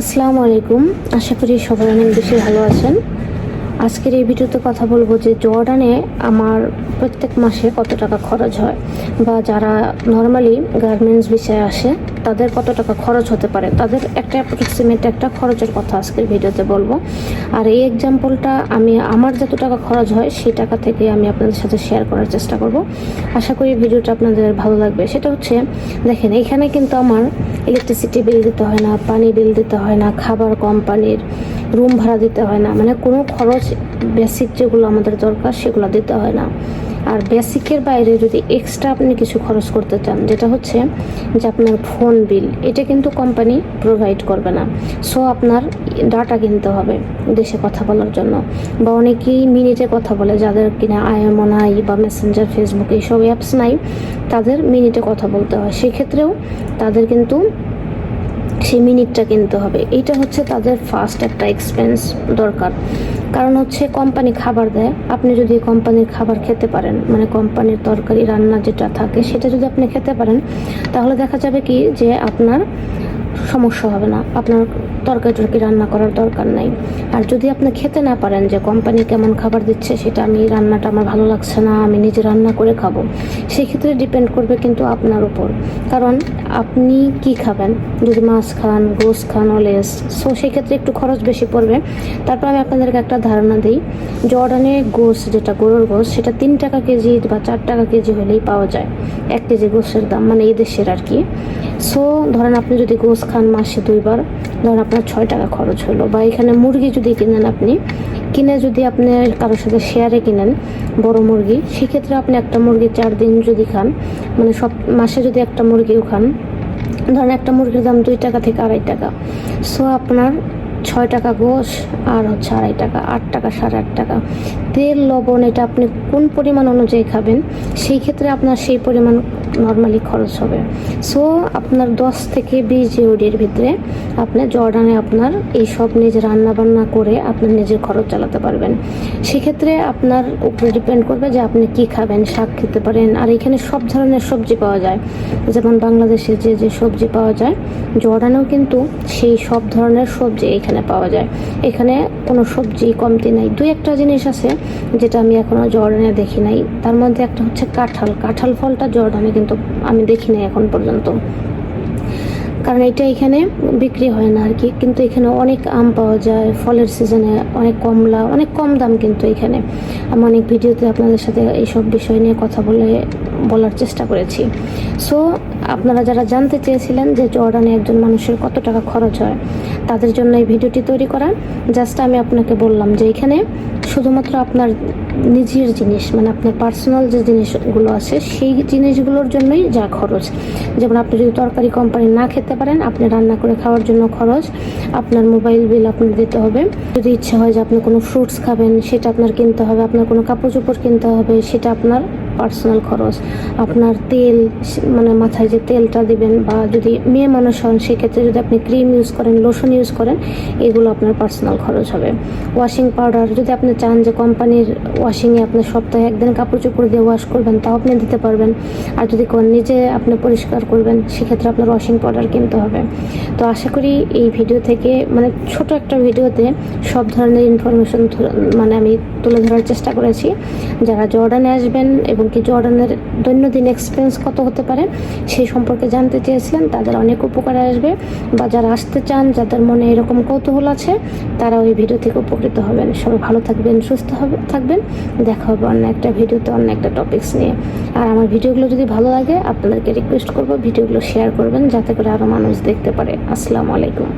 আসসালামু আলাইকুম। আশা করি সবাই অনেক বেশি ভালো আছেন। আজকের এই ভিডিওতে কথা বলব যে জর্ডানে আমার প্রত্যেক মাসে কত টাকা খরচ হয় বা যারা নর্মালি গার্মেন্টস বিষয়ে আসে, তাদের কত টাকা খরচ হতে পারে? তাদের একটা অ্যাপ্রক্সিমেট একটা খরচের কথা আজকের ভিডিওতে বলব। আর এই এক্সাম্পলটা আমি, আমার যত টাকা খরচ হয়, সেই টাকা থেকে আমি আপনাদের সাথে শেয়ার করার চেষ্টা করব। আশা করি ভিডিওটা আপনাদের ভালো লাগবে। সেটা হচ্ছে, দেখেন, এখানে কিন্তু আমার ইলেকট্রিসিটি বিল দিতে হয় না, পানি বিল দিতে হয় না, খাবার কোম্পানির রুম ভাড়া দিতে হয় না। মানে কোনো খরচ বেসিক যেগুলো আমাদের দরকার সেগুলো দিতে হয় না। আর বেসিকের বাইরে যদি এক্সট্রা আপনি কিছু খরচ করতে চান, যেটা হচ্ছে যে আপনার ফোন বিল এটা কিন্তু কোম্পানি প্রোভাইড করবে না। সো আপনার ডাটা কিনতে হবে দেশে কথা বলার জন্য। বা অনেকেই মিনিটে কথা বলে, যাদের কিনা আইএমও নাই বা মেসেঞ্জার ফেসবুক এইসব অ্যাপস নাই, তাদের মিনিটে কথা বলতে হয়। সেক্ষেত্রেও তাদের কিন্তু সেই মিনিটটা কিনতে হবে। এটা হচ্ছে তাদের ফার্স্ট একটা এক্সপেন্স দরকার। কারণ হচ্ছে কোম্পানি খাবার দেয়। আপনি যদি কোম্পানির খাবার খেতে পারেন মানে কোম্পানির তরকারি রান্না যেটা থাকে, সেটা যদি আপনি খেতে পারেন, তাহলে দেখা যাবে কি যে আপনার সমস্যা হবে না। আপনার তরকারি টরকারি রান্না করার দরকার নাই। আর যদি আপনি খেতে না পারেন যে কোম্পানি কেমন খাবার দিচ্ছে, সেটা আমি, রান্নাটা আমার ভালো লাগছে না, আমি নিজে রান্না করে খাব, সেক্ষেত্রে ডিপেন্ড করবে কিন্তু আপনার উপর। কারণ আপনি কি খাবেন? যদি মাছ খান গোস খান অলেস সো সেক্ষেত্রে একটু খরচ বেশি পড়বে। তারপর আমি আপনাদেরকে একটা ধারণা দিই, জর্ডানে গোস যেটা গরুর গোস সেটা তিন টাকা কেজি বা চার টাকা কেজি হলেই পাওয়া যায়। এক কেজি গোসের দাম মানে এই দেশের আর কি। সো ধরেন আপনি যদি গোস খান মাসে দুইবার ধরেন আপনার ছয় টাকা খরচ হলো। বা এখানে মুরগি যদি কিনেন আপনি, কিনে যদি আপনি কারোর সাথে শেয়ারে কিনেন, বড় মুরগি, সেক্ষেত্রে আপনি একটা মুরগি চার দিন যদি খান মানে সব, মাসে যদি একটা মুরগিও খান, ধরেন একটা মুরগির দাম দুই টাকা থেকে আড়াই টাকা। সো আপনার ছয় টাকা গোশ আর হচ্ছে আড়াই টাকা, আট টাকা, সাড়ে আট টাকা। তেল, লবণ, এটা আপনি কোন পরিমাণ অনুযায়ী খাবেন, সেই ক্ষেত্রে আপনার সেই পরিমাণ নর্মালি খরচ হবে। সো আপনার দশ থেকে বিশ জিওডির ভিতরে আপনি জর্ডানে আপনার এই সব নিজে রান্না বান্না করে আপনার নিজের খরচ চালাতে পারবেন। সেক্ষেত্রে আপনার উপরে ডিপেন্ড করবে যে আপনি কি খাবেন, শাক খেতে পারেন, আর এখানে সব ধরনের সবজি পাওয়া যায়। যেমন বাংলাদেশে যে যে সবজি পাওয়া যায়, জর্ডানেও কিন্তু সেই সব ধরনের সবজি এখানে পাওয়া যায়। এখানে কোনো সবজি কমতি নাই। দুই একটা জিনিস আছে যেটা আমি এখনও জর্ডানে দেখি নাই। তার মধ্যে একটা হচ্ছে কাঁঠাল। কাঁঠাল ফলটা জর্ডানে কিন্তু আমি দেখি নাই এখন পর্যন্ত। কারণ এটা এখানে বিক্রি হয় না আর কি কিন্তু এখানে অনেক আম পাওয়া যায়, ফলের সিজনে অনেক কমলা, অনেক কম দাম কিন্তু এখানে। আমি অনেক ভিডিওতে আপনাদের সাথে এইসব বিষয় নিয়ে কথা বলে, বলার চেষ্টা করেছি। সো আপনারা যারা জানতে চেয়েছিলেন যে জর্ডানে একজন মানুষের কত টাকা খরচ হয় তাদের জন্য এই ভিডিওটি তৈরি করা। জাস্ট আমি আপনাকে বললাম যে এখানে শুধুমাত্র আপনার নিজের জিনিস মানে আপনার পার্সোনাল যে জিনিসগুলো আছে, সেই জিনিসগুলোর জন্যই যা খরচ। যেমন আপনি যদি তরকারি কোম্পানি না খেতে পারেন, আপনি রান্না করে খাওয়ার জন্য খরচ, আপনার মোবাইল বিল আপনার দিতে হবে। যদি ইচ্ছা হয় যে আপনি কোনো ফ্রুটস খাবেন, সেটা আপনার কিনতে হবে, আপনার কোনো কাপড় চোপড় কিনতে হবে, সেটা আপনার পার্সোনাল খরচ, আপনার তেল মানে মাথায় যে তেলটা দিবেন বা যদি মেয়ে মানুষ হন, সেক্ষেত্রে যদি আপনি ক্রিম ইউজ করেন লোশন ইউজ করেন, এগুলো আপনার পার্সোনাল খরচ হবে। ওয়াশিং পাউডার যদি আপনি চান যে কোম্পানির ওয়াশিংয়ে আপনি সপ্তাহে একদিন কাপড় চোপড় দিয়ে ওয়াশ করবেন, তাও আপনি দিতে পারবেন। আর যদি নিজে আপনি পরিষ্কার করবেন, সেক্ষেত্রে আপনার ওয়াশিং পাউডার কিনতে হবে। তো আশা করি এই ভিডিও থেকে মানে ছোট একটা ভিডিওতে সব ধরনের ইনফরমেশন মানে আমি তুলে ধরার চেষ্টা করেছি। যারা জর্ডানে আসবেন এবং কি জর্ডানের দৈনন্দিন এক্সপেন্স কত হতে পারে সেই সম্পর্কে জানতে চেয়েছিলেন। তাদের অনেক উপকারে আসবে বা যারা আসতে চান, যাদের মনে এরকম কৌতূহল আছে তারা ওই ভিডিও থেকে উপকৃত হবেন। সবাই ভালো থাকবেন, সুস্থ হবে থাকবেন। দেখা হবে অন্য একটা ভিডিওতে, অন্য একটা টপিকস নিয়ে। আর আমার ভিডিওগুলো যদি ভালো লাগে, আপনাদেরকে রিকোয়েস্ট করব, ভিডিওগুলো শেয়ার করবেন, যাতে করে আরও মানুষ দেখতে পারে। আসসালামু আলাইকুম।